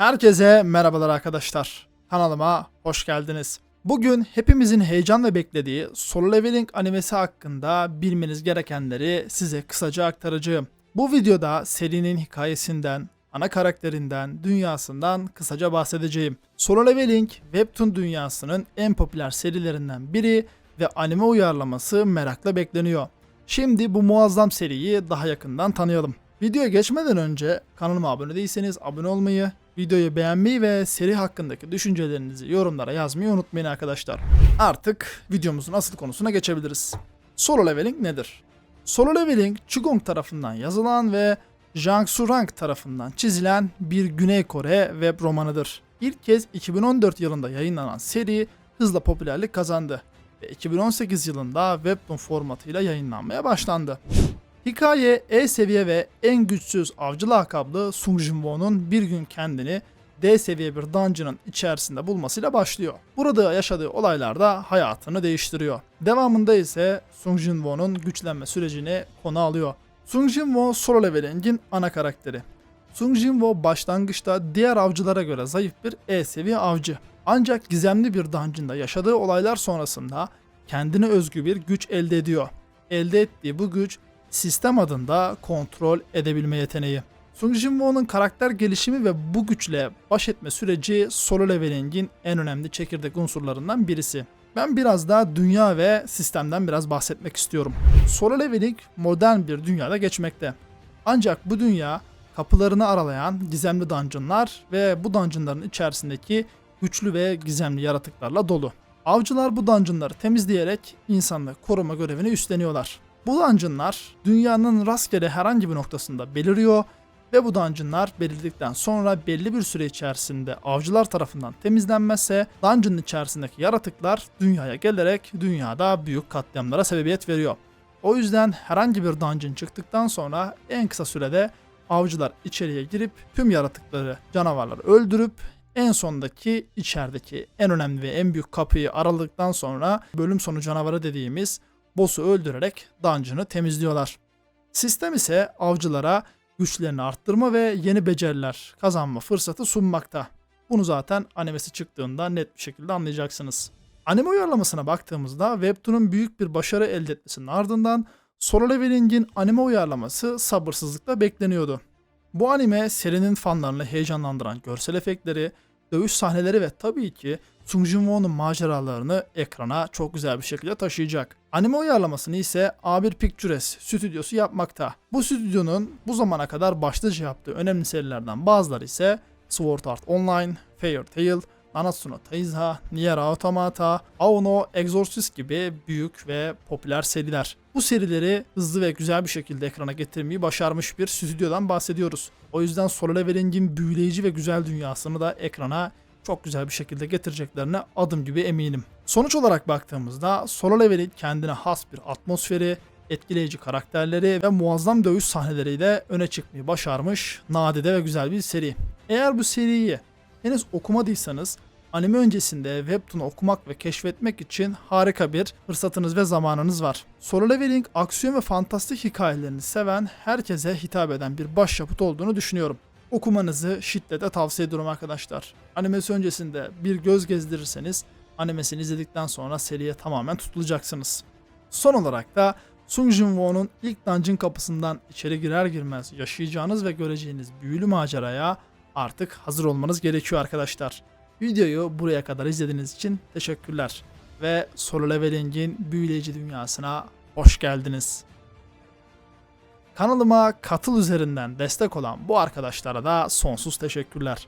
Herkese merhabalar arkadaşlar. Kanalıma hoş geldiniz. Bugün hepimizin heyecanla beklediği Solo Leveling animesi hakkında bilmeniz gerekenleri size kısaca aktaracağım. Bu videoda serinin hikayesinden, ana karakterinden, dünyasından kısaca bahsedeceğim. Solo Leveling, Webtoon dünyasının en popüler serilerinden biri ve anime uyarlaması merakla bekleniyor. Şimdi bu muazzam seriyi daha yakından tanıyalım. Videoya geçmeden önce kanalıma abone değilseniz abone olmayı, videoyu beğenmeyi ve seri hakkındaki düşüncelerinizi yorumlara yazmayı unutmayın arkadaşlar. Artık videomuzun asıl konusuna geçebiliriz. Solo Leveling nedir? Solo Leveling, Chugong tarafından yazılan ve Jang Surang tarafından çizilen bir Güney Kore web romanıdır. İlk kez 2014 yılında yayınlanan seri hızla popülerlik kazandı ve 2018 yılında webtoon formatıyla yayınlanmaya başlandı. Hikaye E seviye ve en güçsüz avcı lakaplı Sung Jin-woo'nun bir gün kendini D seviye bir dungeon'ın içerisinde bulmasıyla başlıyor. Burada yaşadığı olaylar da hayatını değiştiriyor. Devamında ise Sung Jin-woo'nun güçlenme sürecini konu alıyor. Sung Jin-woo Solo Leveling'in ana karakteri. Sung Jin-woo başlangıçta diğer avcılara göre zayıf bir E seviye avcı. Ancak gizemli bir dungeon'da yaşadığı olaylar sonrasında kendine özgü bir güç elde ediyor. Elde ettiği bu güç sistem adında kontrol edebilme yeteneği. Sung Jin-woo'nun karakter gelişimi ve bu güçle baş etme süreci Solo Leveling'in en önemli çekirdek unsurlarından birisi. Ben biraz daha dünya ve sistemden biraz bahsetmek istiyorum. Solo Leveling modern bir dünyada geçmekte. Ancak bu dünya kapılarını aralayan gizemli dungeonlar ve bu dungeonların içerisindeki güçlü ve gizemli yaratıklarla dolu. Avcılar bu dungeonları temizleyerek insanlığı koruma görevini üstleniyorlar. Bu dungeonlar dünyanın rastgele herhangi bir noktasında beliriyor ve bu dungeonlar belirledikten sonra belli bir süre içerisinde avcılar tarafından temizlenmezse dungeon'ın içerisindeki yaratıklar dünyaya gelerek dünyada büyük katliamlara sebebiyet veriyor. O yüzden herhangi bir dungeon çıktıktan sonra en kısa sürede avcılar içeriye girip tüm yaratıkları, canavarları öldürüp en sondaki içerideki en önemli ve en büyük kapıyı araladıktan sonra bölüm sonu canavarı dediğimiz boss'u öldürerek dungeon'ı temizliyorlar. Sistem ise avcılara güçlerini arttırma ve yeni beceriler kazanma fırsatı sunmakta. Bunu zaten animesi çıktığında net bir şekilde anlayacaksınız. Anime uyarlamasına baktığımızda Webtoon'un büyük bir başarı elde etmesinin ardından Solo Leveling'in anime uyarlaması sabırsızlıkla bekleniyordu. Bu anime serinin fanlarını heyecanlandıran görsel efektleri, dövüş sahneleri ve tabii ki Sung Jin-woo'nun maceralarını ekrana çok güzel bir şekilde taşıyacak. Anime uyarlamasını ise A1 Pictures stüdyosu yapmakta. Bu stüdyonun bu zamana kadar başlıca yaptığı önemli serilerden bazıları ise Sword Art Online, Fairy Tail, Nanatsu no Taizha, Nier Automata, Ao Exorcist gibi büyük ve popüler seriler. Bu serileri hızlı ve güzel bir şekilde ekrana getirmeyi başarmış bir stüdyodan bahsediyoruz. O yüzden Solo Leveling'in büyüleyici ve güzel dünyasını da ekrana çok güzel bir şekilde getireceklerine adım gibi eminim. Sonuç olarak baktığımızda Solo Leveling kendine has bir atmosferi, etkileyici karakterleri ve muazzam dövüş sahneleriyle öne çıkmayı başarmış nadide ve güzel bir seri. Eğer bu seriyi henüz okumadıysanız anime öncesinde webtoon okumak ve keşfetmek için harika bir fırsatınız ve zamanınız var. Solo Leveling aksiyon ve fantastik hikayelerini seven, herkese hitap eden bir başyapıt olduğunu düşünüyorum okumanızı şiddetle tavsiye ediyorum arkadaşlar. Animesi öncesinde bir göz gezdirirseniz animesini izledikten sonra seriye tamamen tutulacaksınız. Son olarak da Sung Jin-woo'nun ilk dungeon kapısından içeri girer girmez yaşayacağınız ve göreceğiniz büyülü maceraya artık hazır olmanız gerekiyor arkadaşlar. Videoyu buraya kadar izlediğiniz için teşekkürler ve Solo Leveling'in büyüleyici dünyasına hoş geldiniz. Kanalıma katıl üzerinden destek olan bu arkadaşlara da sonsuz teşekkürler.